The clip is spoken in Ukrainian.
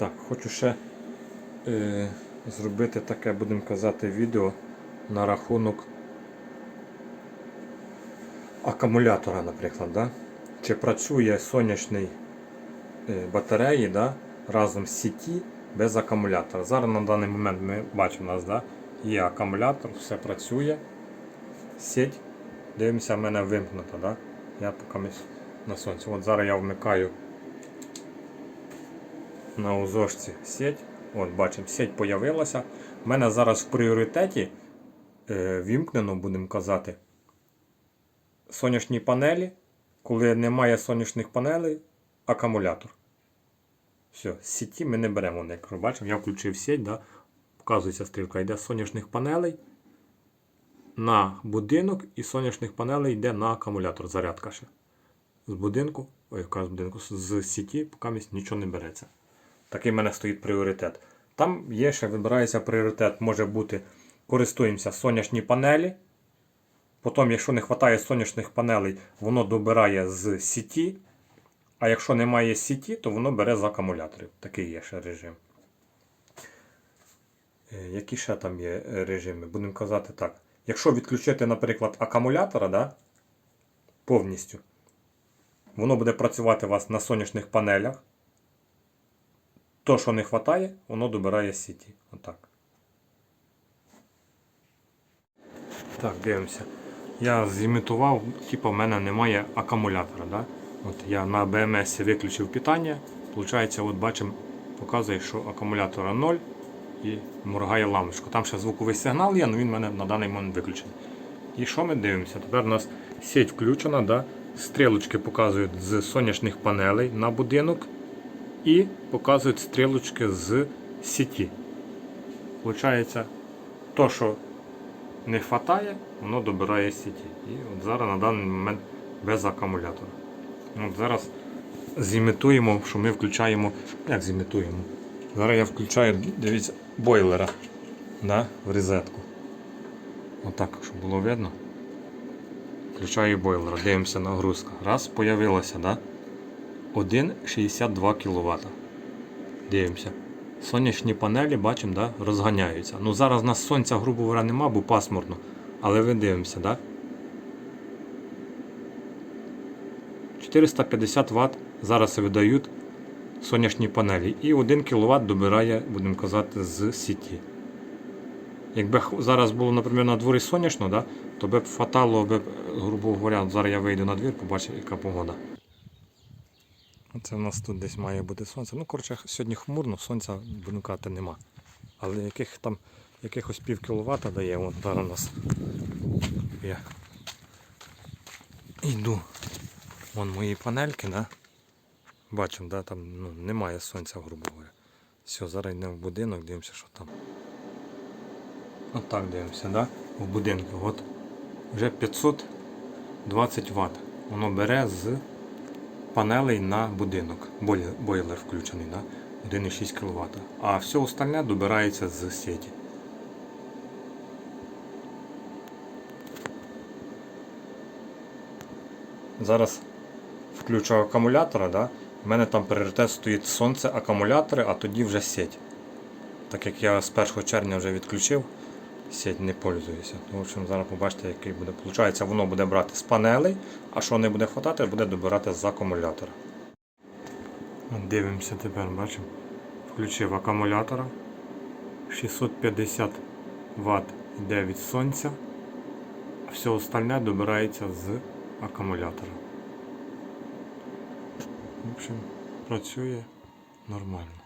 Так, хочу ще е, зробити таке, будемо казати, відео на рахунок акумулятора, наприклад. Да? Чи працює сонячний е, батареї да, разом з сіті без акумулятора. Зараз на даний момент ми бачимо, у нас да, є акумулятор, все працює. Сеть. Дивимося, в мене вимкнута. Да? Я поки на сонці. От зараз я вмикаю на узошці сеть. От бачимо, сеть появилася. У мене зараз в пріоритеті е, вімкнено, будемо казати, сонячні панелі. Коли немає сонячних панелей, акумулятор. Все, з сіті ми не беремо. Як бачимо, я включив сеть, да? показується стрілка, йде сонячних панелей на будинок і сонячних панелей йде на акумулятор. Зарядка ще. З будинку, ой, яка з будинку, з сіті, поки нічого не береться. Такий в мене стоїть пріоритет. Там є ще вибирається пріоритет, може бути, користуємося сонячні панелі. Потім, якщо не вистачає сонячних панелей, воно добирає з сіті. А якщо немає сіті, то воно бере з акумуляторів. Такий є ще режим. Е, Які ще там є режими? Будемо казати так. Якщо відключити, наприклад, акумулятора да, повністю, воно буде працювати у вас на сонячних панелях. То, що не вистачає, воно добирає сіті. Отак. Так, дивимося. Я зімітував, типу, в мене немає акумулятора. Да? От я на BMS виключив питання. Получається, от бачимо, показує, що акумулятора 0 і моргає лампочка. Там ще звуковий сигнал є, але він в мене на даний момент виключений. І що ми дивимося? Тепер у нас сеть включена, да? стрілочки показують з сонячних панелей на будинок і показують стрілочки з сіті. Получається, то, що не вистачає, воно добирає сіті. І от зараз на даний момент без акумулятора. От Зараз зімітуємо, що ми включаємо. Як зімітуємо? Зараз я включаю, дивіться, бойлера да, в розетку. Отак, щоб було видно. Включаю бойлера, дивимося нагрузка. Раз, появилося, да? 1,62 кВт. Дивимося. Сонячні панелі, бачимо, да, розганяються. Ну зараз у нас сонця, грубо говоря, нема, бо пасмурно. Але ви дивимося, да? 450 Вт зараз видають сонячні панелі. І 1 кВт добирає, будемо казати, з сіті. Якби зараз було, наприклад, на дворі сонячно, да, то би б фатало, би, грубо говоря, зараз я вийду на двір, побачу, яка погода. Оце в нас тут десь має бути сонце. Ну, коротше, сьогодні хмурно, сонця будемо нема. Але яких там якихось пів кіловата дає, от зараз у нас я йду. Вон мої панельки, да? Бачимо, да, там ну, немає сонця, грубо говоря. Все, зараз йдемо в будинок, дивимося, що там. Отак дивимося, да? в будинку. От вже 520 Вт. Воно бере з панелей на будинок. Бойлер, включений, да? 1,6 кВт. А все остальне добирається з сеті. Зараз включу акумулятора, да? У мене там пріоритет стоїть сонце, акумулятори, а тоді вже сеть. Так як я з 1 червня вже відключив, сеть не пользуюся. Ну, в общем, зараз побачите, який буде. Получається, воно буде брати з панелей, а що не буде хватати, буде добирати з акумулятора. Дивимося тепер, бачимо. Включив акумулятора. 650 Вт йде від сонця, все остальне добирається з акумулятора. В общем, працює нормально.